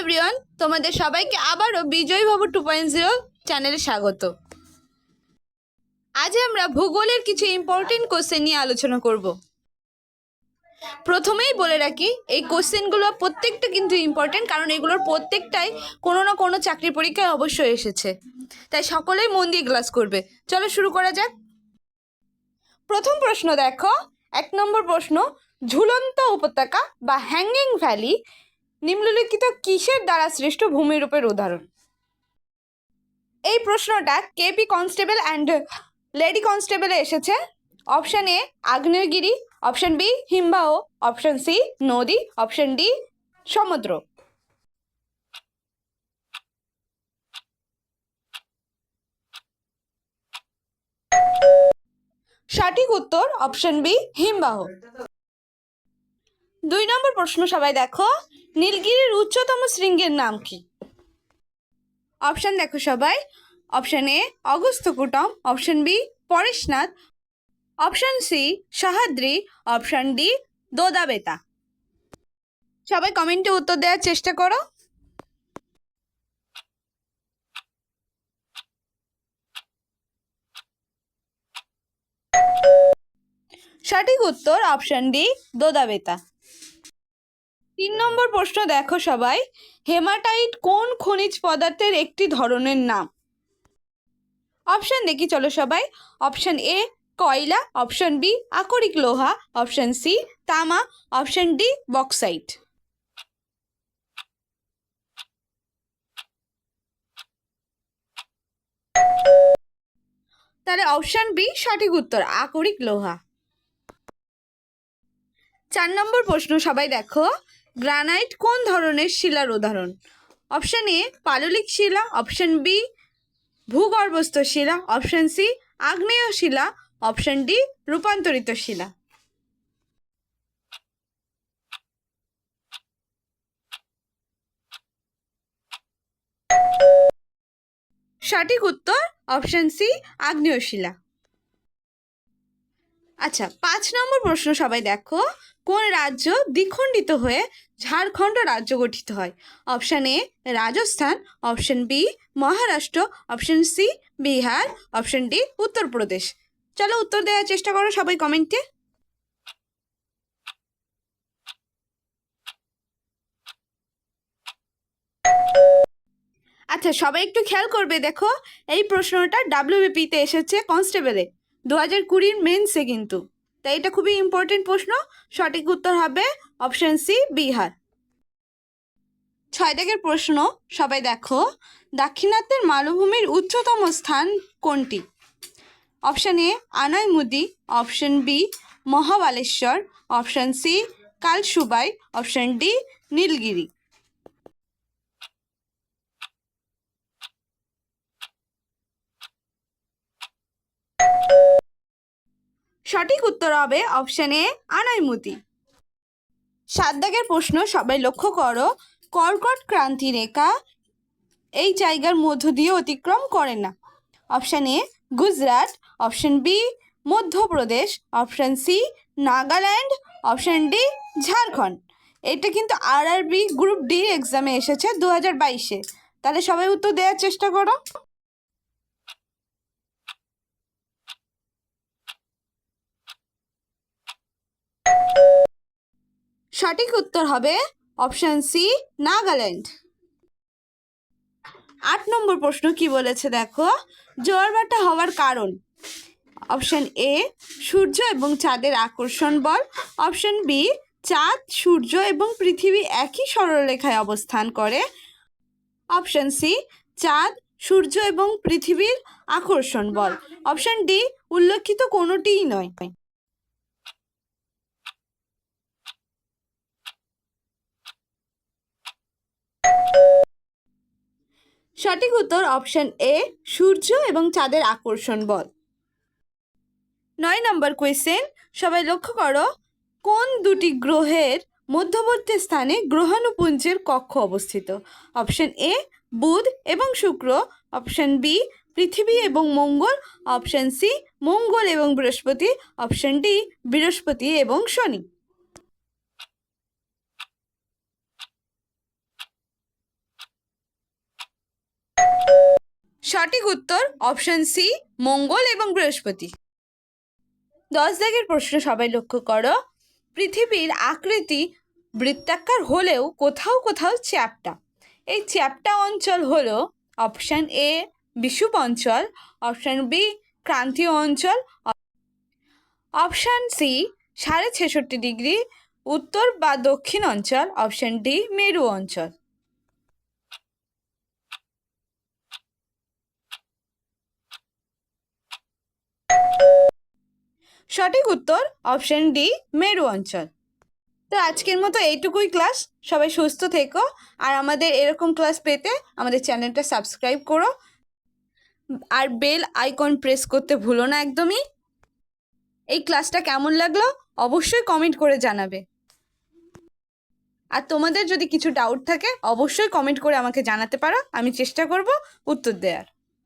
Everyone তোমাদের সবাইকে আবারও বিজয় ভব টু পয়েন্ট জিরো চ্যানেলে স্বাগত। আজ আমরা ভূগোলের কিছু ইম্পর্টেন্ট কোশ্চেন নিয়ে আলোচনা করব। প্রথমেই বলে রাখি, এই কোশ্চেনগুলো প্রত্যেকটা কিন্তু ইম্পর্টেন্ট কারণ এগুলোর প্রত্যেকটাই কোনো না কোনো চাকরি পরীক্ষায় অবশ্যই এসেছে। তাই সকলেই মন দিয়ে ক্লাস করবে। চলো শুরু করা যাক। প্রথম প্রশ্ন দেখো, এক নম্বর প্রশ্ন, ঝুলন্ত উপত্যকা বা হ্যাঙ্গিং ভ্যালি নিম্নলিখিত কিসের দ্বারা সৃষ্ট ভূমিরূপের উদাহরণ? এই প্রশ্নটা কেপি কনস্টেবল অ্যান্ড লেডি কনস্টেবলে এসেছে? অপশান এ, আগ্নেয়গিরি, অপশান বি, হিমবাহ, অপশান সি, নদী, অপশান ডি, সমুদ্র। সঠিক উত্তর অপশান বি, হিমবাহ। দুই নম্বর প্রশ্ন সবাই দেখো। নীলগিরির উচ্চতম শৃঙ্গের নাম কি? অপশান দেখো সবাই। Option A, Agasthyakoodam. Option B, Parasnath. Option C, Sahyadri. Option D, Doddabetta. সবাই কমেন্টে উত্তর দেওয়ার চেষ্টা করো। সঠিক উত্তর অপশান ডি, দোদাবেতা। তিন নম্বর প্রশ্ন দেখো সবাই, হেমাটাইট কোন খনিজ পদার্থের একটি ধরনের নাম? অপশান দেখি, চলো সবাই। অপশান এ, কয়লা। অপশান বি, আকরিক লোহা। অপশান সি, তামা। Option D, bauxite. তাহলে অপশান বি, সঠিক উত্তর, আকরিক লোহা। চার নম্বর প্রশ্ন সবাই দেখো। গ্রানাইট কোন ধরনের শিলার উদাহরণ? অপশান এ, পাললিক শিলা, অপশান বি, ভূগর্ভস্থ শিলা, অপশান সি, আগ্নেয় শিলা, অপশান ডি, রূপান্তরিত শিলা। সঠিক উত্তর, অপশান সি, আগ্নেয় শিলা। আচ্ছা পাঁচ নম্বর প্রশ্ন সবাই দেখো। কোন রাজ্য দ্বিখণ্ডিত হয়ে ঝাড়খণ্ড রাজ্য গঠিত হয়? Option A, Rajasthan. Option B, Maharashtra. Option C, Bihar. Option D, Uttar Pradesh. চলো উত্তর দেওয়ার চেষ্টা করো সবাই কমেন্টে আচ্ছা সবাই একটু খেয়াল করবে, দেখো। এই প্রশ্নটা ডাব্লিউবিপিতে এসেছে কনস্টেবলে দু হাজার কুড়ির মেন্সে কিন্তু। তাই এটা খুবই ইম্পর্টেন্ট প্রশ্ন। সঠিক উত্তর হবে অপশন সি বিহার। ছয় দাগের প্রশ্ন, সবাই দেখো। দাক্ষিণাত্যের মালভূমির উচ্চতম স্থান কোনটি? Option A Anamudi option B Mahabaleshwar. Option C Kalsubai. Option D Nilgiri. সঠিক উত্তর হবে অপশান এ আনাইমুতি। সাত দাগের প্রশ্ন, সবাই লক্ষ্য করো, কর্কট ক্রান্তি রেখা এই জায়গার মধ্য দিয়ে অতিক্রম করে না। Option A Gujarat. Option B Madhya Pradesh. Option C Nagaland. Option D Jharkhand. এটা কিন্তু আরআরবি গ্রুপ ডি এক্সামে এসেছে দু হাজার বাইশে। তাহলে সবাই উত্তর দেওয়ার চেষ্টা করো। সঠিক উত্তর হবে অপশান সি নাগাল্যান্ড। আট নম্বর প্রশ্ন কি বলেছে দেখো? জোয়ারভাটা হওয়ার কারণ। অপশান এ সূর্য এবং চাঁদের আকর্ষণ বল। অপশান বি চাঁদ, সূর্য এবং পৃথিবী একই সরলরেখায় অবস্থান করে। অপশান সি চাঁদ, সূর্য এবং পৃথিবীর আকর্ষণ বল। অপশান ডি উল্লেখিত কোনোটিই নয়। সঠিক উত্তর অপশন এ, সূর্য এবং চাঁদের আকর্ষণ বল। নয় নম্বর কোয়েশ্চেন সবাই লক্ষ্য করো, কোন দুটি গ্রহের মধ্যবর্তী স্থানে গ্রহাণুপুঞ্জের কক্ষ অবস্থিত? অপশন এ, বুধ এবং শুক্র, অপশন বি, পৃথিবী এবং মঙ্গল, অপশন সি, মঙ্গল এবং বৃহস্পতি, অপশন ডি, বৃহস্পতি এবং শনি। সঠিক উত্তর অপশন সি মঙ্গল এবং বৃহস্পতি। দশ দাগের প্রশ্ন সবাই লক্ষ্য করো। পৃথিবীর আকৃতি বৃত্তাকার হলেও কোথাও কোথাও চ্যাপ্টা। এই চ্যাপ্টা অঞ্চল হলো অপশান এ বিষুব অঞ্চল অপশান বি ক্রান্তীয় অঞ্চল অপশান সি সাড়ে ছেষট্টি ডিগ্রি, উত্তর বা দক্ষিণ অঞ্চল অপশান ডি মেরু অঞ্চল। সঠিক উত্তর অপশন ডি মেরু অঞ্চল। তো আজকের মতো এইটুকুই ক্লাস। সবাই সুস্থ থেকো। আর আমাদের এরকম ক্লাস পেতে আমাদের চ্যানেলটা সাবস্ক্রাইব করো। আর বেল আইকন প্রেস করতে ভুলো না একদমই। এই ক্লাসটা কেমন লাগল অবশ্যই কমেন্ট করে জানাবে। আর তোমাদের যদি কিছু ডাউট থাকে অবশ্যই কমেন্ট করে আমাকে জানাতে পারো। আমি চেষ্টা করব উত্তর দেওয়ার